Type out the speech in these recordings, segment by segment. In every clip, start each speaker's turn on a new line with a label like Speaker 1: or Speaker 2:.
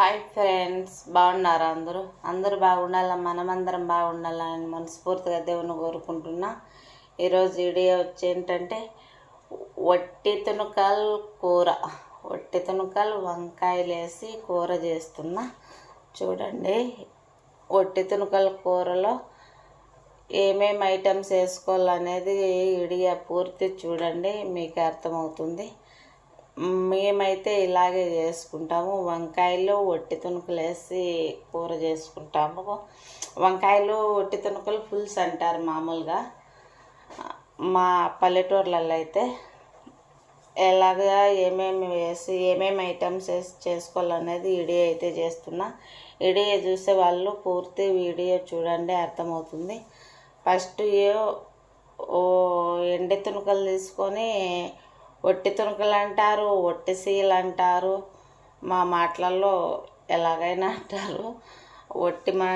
Speaker 1: Hi friends బాగున్నారా అందరూ? అందరూ బాగుండాలా? మనమందరం బాగుండాలని మనస్ఫూర్తిగా దేవుని కోరుకుంటున్నా. ఈరోజు వీడియో వచ్చి ఏంటంటే వట్టి తునకలు కూర. వట్టి తునకలు వంకాయలు వేసి కూర చేస్తున్నా. చూడండి వట్టి తునకల కూరలో ఏమేమి ఐటమ్స్ వేసుకోవాలనేది ఇడియా పూర్తి చూడండి మీకు అర్థమవుతుంది. మేమైతే ఇలాగే చేసుకుంటాము. వంకాయలు ఒట్టి తుణుకులు వేసి కూర చేసుకుంటాము. వంకాయలు ఒట్టి తుణుకులు పులుసు అంటారు మామూలుగా. మా పల్లెటూర్లలో అయితే ఎలాగా ఏమేమి వేసి ఏమేమి ఐటమ్స్ వేసి చేసుకోవాలనేది వీడియో అయితే చేస్తున్నా. వీడియో చూసే వాళ్ళు పూర్తి వీడియో చూడండి అర్థమవుతుంది. ఫస్ట్ ఓ ఎండి తుణుకలు తీసుకొని ఒట్టి తుణుకలు అంటారు ఒట్టి సీలు అంటారు మా మాటలలో ఎలాగైనా అంటారు. ఒట్టి మా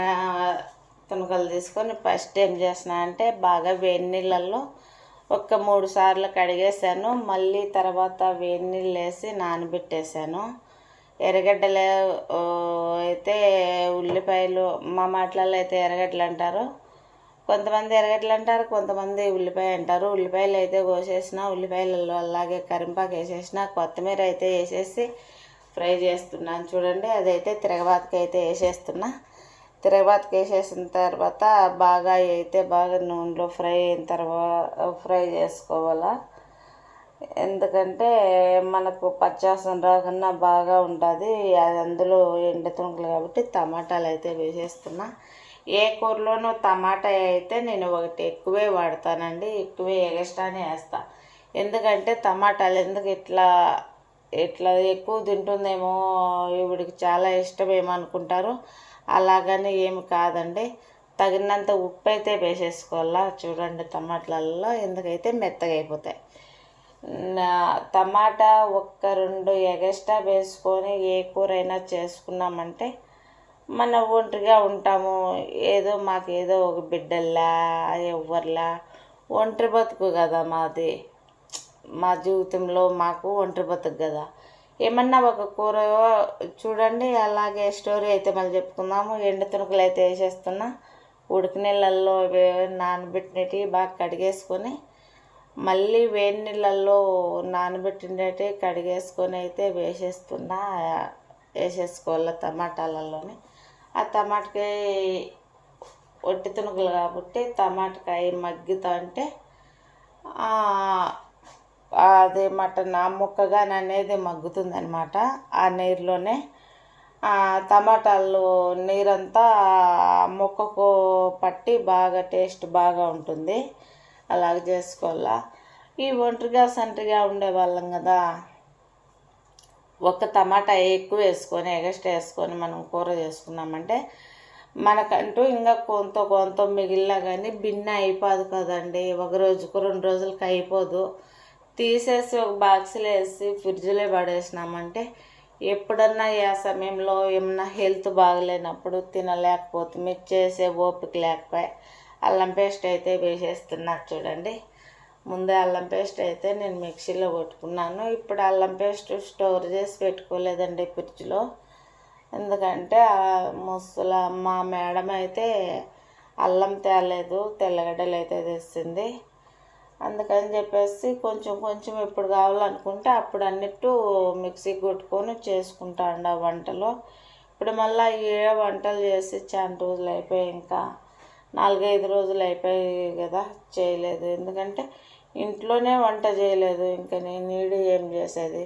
Speaker 1: తుణుకలు తీసుకొని ఫస్ట్ ఏం చేసిన అంటే బాగా వేడి నీళ్ళల్లో ఒక మూడు సార్లు కడిగేసాను మళ్ళీ తర్వాత వేడి నీళ్ళు వేసి నానబెట్టేసాను ఎర్రగడ్డలు అయితే ఉల్లిపాయలు మా మాటలలో అయితే ఎర్రగడ్డలు అంటారు. కొంతమంది ఎర్రగడ్డలు అంటారు కొంతమంది ఉల్లిపాయ అంటారు. ఉల్లిపాయలు అయితే కోసేసిన ఉల్లిపాయలలో అలాగే కరింపాకు వేసేసిన కొత్తిమీర అయితే వేసేసి ఫ్రై చేస్తున్నాను చూడండి. అదైతే తిరగబాతకి అయితే వేసేస్తున్నా. తిరగబాతకి వేసేసిన తర్వాత బాగా అయితే బాగా నూనెలో ఫ్రై అయిన తర్వాత ఫ్రై చేసుకోవాలా. ఎందుకంటే మనకు పచ్చాసన రాకుండా బాగా ఉంటుంది. అది అందులో ఎండ తుంకలు కాబట్టి టమాటాలు అయితే వేసేస్తున్నా. ఏ కూరలోనూ టమాటా అయితే నేను ఒకటి ఎక్కువే వాడతానండి. ఎక్కువే ఎగస్ట్రానే వేస్తా. ఎందుకంటే టమాటాలు ఎందుకు ఇట్లా ఇట్లా ఎక్కువ తింటుందేమో ఇవిడికి చాలా ఇష్టమేమో అనుకుంటారు అలాగని ఏమి కాదండి. తగినంత ఉప్పు అయితే వేసేసుకోవాలా. చూడండి టమాటాలలో ఎందుకైతే మెత్తగా అయిపోతాయి. టమాటా ఒక్క రెండు ఎగస్ట్రా వేసుకొని ఏ కూర అయినా చేసుకున్నామంటే మన ఒంటరిగా ఉంటాము. ఏదో మాకు ఏదో ఒక బిడ్డల్లా ఎవ్వర్లా. ఒంటరి బతుకు కదా మాది. మా జీవితంలో మాకు ఒంటరి బతుకు కదా. ఏమన్నా ఒక కూర చూడండి అలాగే స్టోరీ అయితే మళ్ళీ చెప్పుకుందాము. ఎండు తుణుకులు అయితే వేసేస్తున్నా. ఉడికి నీళ్ళల్లో వే- నానబెట్టినవి బాగా కడిగేసుకొని మళ్ళీ వేడి నీళ్ళల్లో నానబెట్టినట్టు కడిగేసుకొని అయితే వేసేస్తున్నా. వేసేసుకోవాలి టమాటాలలోనే. ఆ టమాటకాయ ఒట్టి తునుకులు కాబట్టి టమాటకాయ మగ్గుతా అంటే అది మటన్ ఆ ముక్కగాని అనేది మగ్గుతుంది అనమాట ఆ నీరులోనే టమాటాలు నీరంతా ముక్కకు పట్టి బాగా టేస్ట్ బాగా ఉంటుంది. అలాగ చేసుకోవాలా. ఈ ఒంటరిగా సంటరిగా ఉండేవాళ్ళం కదా. ఒక టమాటా ఎక్కువ వేసుకొని ఎగస్ట్రా వేసుకొని మనం కూర చేసుకున్నామంటే మనకంటూ ఇంకా కొంత కొంత మిగిలినా కానీ భిన్న అయిపోదు కదండి. ఒక రోజుకు రెండు రోజులకి అయిపోదు. తీసేసి ఒక బాక్స్లో వేసి ఫ్రిడ్జ్లో పడేసినామంటే ఎప్పుడన్నా ఏ సమయంలో ఏమన్నా హెల్త్ బాగలేనప్పుడు తినలేకపోతే మీరు చేసే ఓపిక లేకపోయి అల్లం పేస్ట్ అయితే వేసేస్తున్నారు చూడండి. ముందే అల్లం పేస్ట్ అయితే నేను మిక్సీలో కొట్టుకున్నాను. ఇప్పుడు అల్లం పేస్ట్ స్టోర్ చేసి పెట్టుకోలేదండి ఫ్రిడ్జ్లో. ఎందుకంటే ముసల మా మేడం అయితే అల్లం తేలేదు తెల్లగడ్డలు అయితే తెస్తుంది అందుకని చెప్పేసి కొంచెం కొంచెం ఎప్పుడు కావాలనుకుంటే అప్పుడు అన్నిట్టు మిక్సీ కొట్టుకొని చేసుకుంటా ఆ వంటలో. ఇప్పుడు మళ్ళీ ఏ వంటలు చేసి చాలా రోజులు అయిపోయి ఇంకా. నాలుగైదు రోజులు అయిపోయాయి కదా చేయలేదు. ఎందుకంటే ఇంట్లోనే వంట చేయలేదు. ఇంకా నేను నీడు ఏం చేసేది?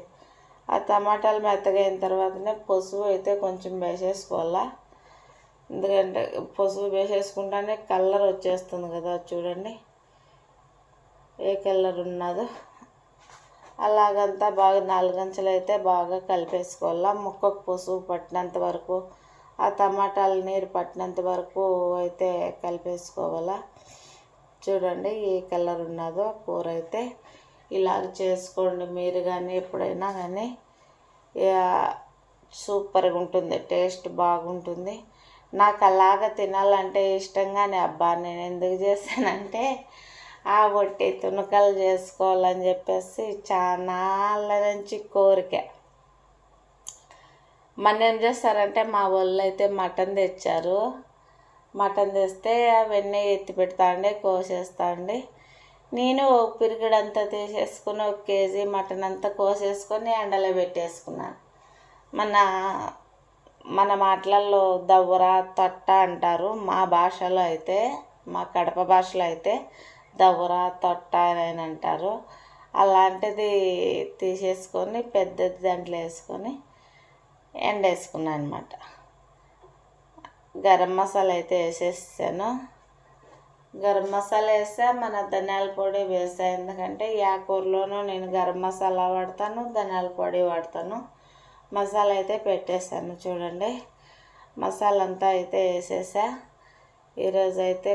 Speaker 1: ఆ టమాటాలు మెత్తగా అయిన తర్వాతనే పసుపు అయితే కొంచెం వేసేసుకోవాలా? ఎందుకంటే పసుపు వేసేసుకుంటానే కలర్ వచ్చేస్తుంది కదా చూడండి. ఏ కలర్ ఉన్నదో. అలాగంతా బాగా నాలుగంచెలు అయితే బాగా కలిపేసుకోవాలా? ముక్కకు పసుపు పట్టినంత వరకు ఆ టమాటాలు నీరు పట్టినంత వరకు అయితే కలిపేసుకోవాలా. చూడండి ఏ కలర్ ఉన్నదో కూర అయితే ఇలాగ చేసుకోండి మీరు కానీ ఎప్పుడైనా కానీ సూపర్గా ఉంటుంది టేస్ట్ బాగుంటుంది. నాకు అలాగ తినాలంటే ఇష్టంగానే అబ్బా నేను ఎందుకు చేశానంటే ఆ వట్టి తునకలు చేసుకోవాలని చెప్పేసి చాలా నుంచి కోరిక. మన ఏం చేస్తారంటే మా వాళ్ళు అయితే మటన్ తెచ్చారు. మటన్ తెస్తే అవన్నీ ఎత్తి పెడతా అండి కోసేస్తా అండి. నేను ఒక పిరిగిడంతా తీసేసుకుని ఒక కేజీ మటన్ అంతా కోసేసుకొని ఎండలో పెట్టేసుకున్నాను మన మన మాటలలో దవ్వర తొట్ట అంటారు. మా భాషలో అయితే మా కడప భాషలో అయితే దవ్వర తొట్ట అని అంటారు. అలాంటిది తీసేసుకొని పెద్దది దాంట్లో వేసుకొని ఎండేసుకున్నాను అనమాట గరం మసాలా అయితే వేసేసాను. గరం మసాలా వేస్తే మన ధనియాల పొడి వేసా. ఎందుకంటే యా కూరలోనూ నేను గరం మసాలా వాడతాను ధనియాల పొడి వాడతాను. మసాలా అయితే పెట్టేసాను చూడండి. మసాలా అంతా అయితే వేసేసా. ఈరోజు అయితే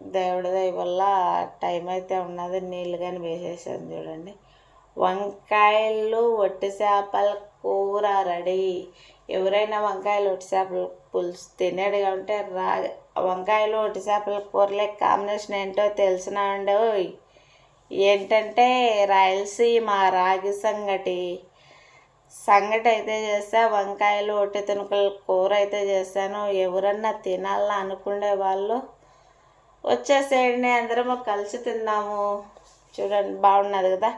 Speaker 1: దేవుడి దయ వల్ల టైం అయితే ఉన్నది నీళ్ళు కానీ వేసేసాను చూడండి. వంకాయలు ఒట్టి చేపల కూర రెడీ. ఎవరైనా వంకాయలు ఒట్టి చేపల పులుసు తినేడుగా ఉంటే రా వంకాయలు ఒట్టి చేపల కూరలే కాంబినేషన్ ఏంటో తెలిసిన ఉండవు ఏంటంటే రాయలసీమ రాగి సంగటి. సంగటి అయితే చేస్తా వంకాయలు ఒట్టి తినుకల కూర అయితే చేస్తాను ఎవరన్నా తినాలని అనుకునే వాళ్ళు వచ్చేసేయండి అందరము కలిసి తిందాము. చూడండి బాగున్నది కదా.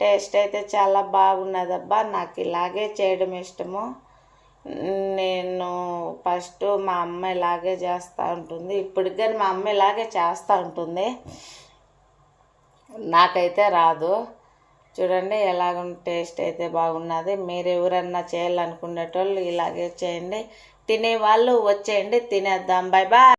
Speaker 1: టేస్ట్ అయితే చాలా బాగున్నదబ్బా. నాకు ఇలాగే చేయడం ఇష్టము. నేను ఫస్ట్ మా అమ్మ ఇలాగే చేస్తూ ఉంటుంది. ఇప్పటికి కానీ మా అమ్మ ఇలాగే చేస్తూ ఉంటుంది. నాకైతే రాదు. చూడండి ఎలాగ టేస్ట్ అయితే బాగున్నది. మీరు ఎవరన్నా చేయాలనుకునేటోళ్ళు ఇలాగే చేయండి. తినేవాళ్ళు వచ్చేయండి తినేద్దాం. Bye bye.